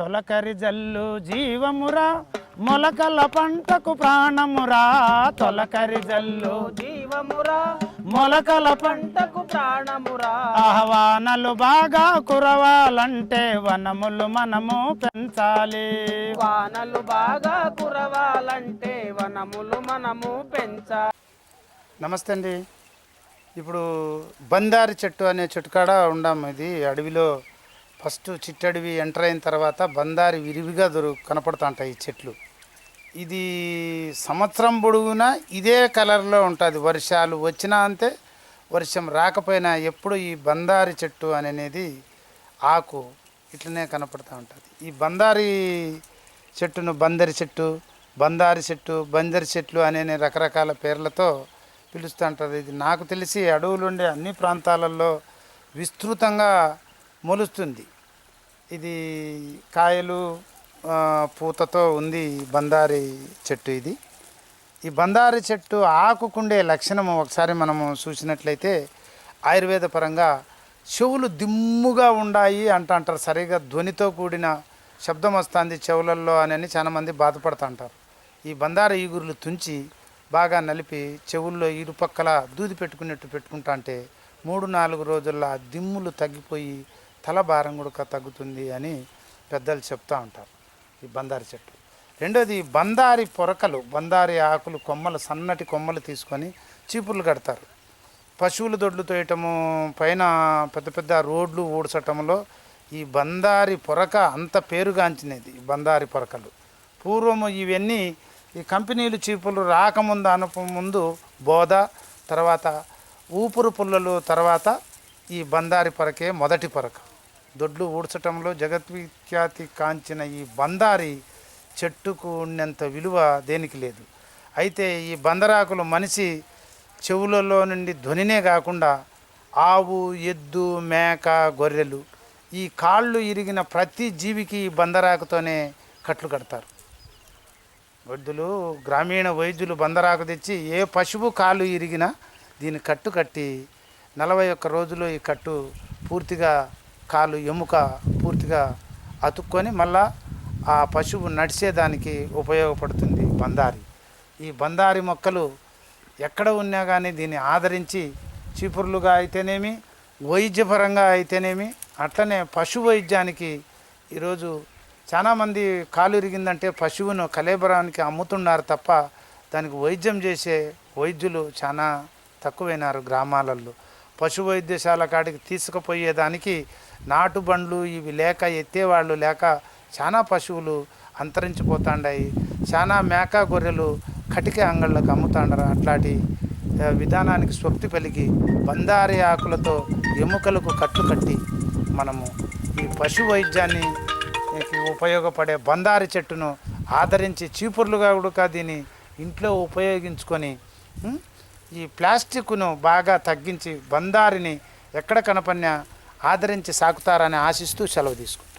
తొలకరి జల్లు జీవమురా మొలకల పంటకు ప్రాణమురా. తొలకరి జల్లు జీవమురా మొలకల పంట పంటకు ప్రాణమురా. ఆహ్వానలు బాగా కురవాలంటే వనములు మనము పెంచాలి. వానలు బాగా కురవాలంటే వనములు మనము పెంచా నమస్తే అండి. ఇప్పుడు బందారి చెట్టు అనే చెట్టు కాడ ఉండాము ఇది అడవిలో ఫస్ట్ చిట్టడివి ఎంటర్ అయిన తర్వాత బందారి విరివిగా దొరు కనపడుతుంటాయి ఈ చెట్లు. ఇది సంవత్సరం పొడుగునా ఇదే కలర్లో ఉంటుంది. వర్షాలు వచ్చినా అంతే వర్షం రాకపోయినా ఎప్పుడు ఈ బందారి చెట్టు అనేది ఆకు ఇట్లనే కనపడుతూ ఉంటుంది. ఈ బందారి చెట్టును బందరి చెట్టు బందారి చెట్టు బందరి చెట్లు అనే రకరకాల పేర్లతో పిలుస్తూ ఉంటుంది. ఇది నాకు తెలిసి అడవులు ఉండే అన్ని ప్రాంతాలలో విస్తృతంగా మొలుస్తుంది. ఇది కాయలు పూతతో ఉంది బందారి చెట్టు ఇది. ఈ బందారి చెట్టు ఆకుకుండే లక్షణము ఒకసారి మనము చూసినట్లయితే ఆయుర్వేద పరంగా చెవులు దిమ్ముగా ఉండాయి అంట అంటారు సరిగా ధ్వనితో కూడిన శబ్దం వస్తుంది చెవులల్లో అని చాలామంది బాధపడుతూ బాధపడుతుంటారు. ఈ బందార ఈగురులు తుంచి బాగా నలిపి చెవుల్లో ఇరుపక్కల దూది పెట్టుకున్నట్టు పెట్టుకుంటా అంటే మూడు నాలుగు రోజుల్లో ఆ దిమ్ములు తగ్గిపోయి తల భారం కూడా తగ్గుతుంది అని పెద్దలు చెప్తూ ఉంటారు ఈ బందారి చెట్టు రెండోది బందారి పొరకలు బందారి ఆకులు కొమ్మలు సన్నటి కొమ్మలు తీసుకొని చీపుర్లు కడతారు. పశువుల దొడ్లు తోయటము పైన పెద్ద పెద్ద రోడ్లు ఊడ్చటంలో ఈ బందారి పొరక అంత పేరుగాంచినది ఈ బందారి పొరకలు. పూర్వము ఇవన్నీ ఈ కంపెనీలు చీపులు రాకముందు అనుప ముందు బోధ తర్వాత ఊపురు పుల్లలు తర్వాత ఈ బందారి పొరకే మొదటి పొరక. దొడ్లు ఊడ్చటంలో జగద్విఖ్యాతి కాంచిన ఈ బందారి చెట్టుకు ఉన్నంత విలువ దేనికి లేదు. అయితే ఈ బందరాకులు మనిషి చెవులలో నుండి ధ్వనినే కాకుండా ఆవు ఎద్దు మేక గొర్రెలు ఈ కాళ్ళు ఇరిగిన ప్రతి జీవికి ఈ బందరాకుతోనే కట్లు కడతారు. వైద్యులు గ్రామీణ వైద్యులు బందరాకు తెచ్చి ఏ పశువు కాలు ఇరిగినా దీన్ని కట్టు కట్టి నలభై ఒక్క రోజులు ఈ కట్టు పూర్తిగా కాలు ఎముక పూర్తిగా అతుక్కొని మళ్ళా ఆ పశువు నడిచేదానికి ఉపయోగపడుతుంది బందారి. ఈ బందారి మొక్కలు ఎక్కడ ఉన్నా కానీ దీన్ని ఆదరించి చీపుర్లుగా అయితేనేమి వైద్యపరంగా అయితేనేమి అట్లనే పశు వైద్యానికి ఈరోజు చాలామంది కాలు ఇరిగిందంటే పశువును కలేబరానికి అమ్ముతున్నారు తప్ప దానికి వైద్యం చేసే వైద్యులు చాలా తక్కువైనారు గ్రామాలలో పశు వైద్యశాల కాడికి తీసుకుపోయేదానికి నాటు బండ్లు ఇవి లేక ఎత్తేవాళ్ళు లేక చాలా పశువులు అంతరించిపోతాండాయి. చాలా మేక గొర్రెలు కటిక అంగళ్ళకు అమ్ముతాండారు. అట్లాంటి విధానానికి స్వప్తి పలికి బందారి ఆకులతో ఎముకలకు కట్లు కట్టి మనము ఈ పశు వైద్యాన్ని ఉపయోగపడే బందారి చెట్టును ఆదరించి చీపుర్లుగా కూడా దీన్ని ఇంట్లో ఉపయోగించుకొని ఈ ప్లాస్టిక్ను బాగా తగ్గించి బందారిని ఎక్కడ కనపడినా ఆదరించి సాకుతారని ఆశిస్తూ సెలవు తీసుకుంటాం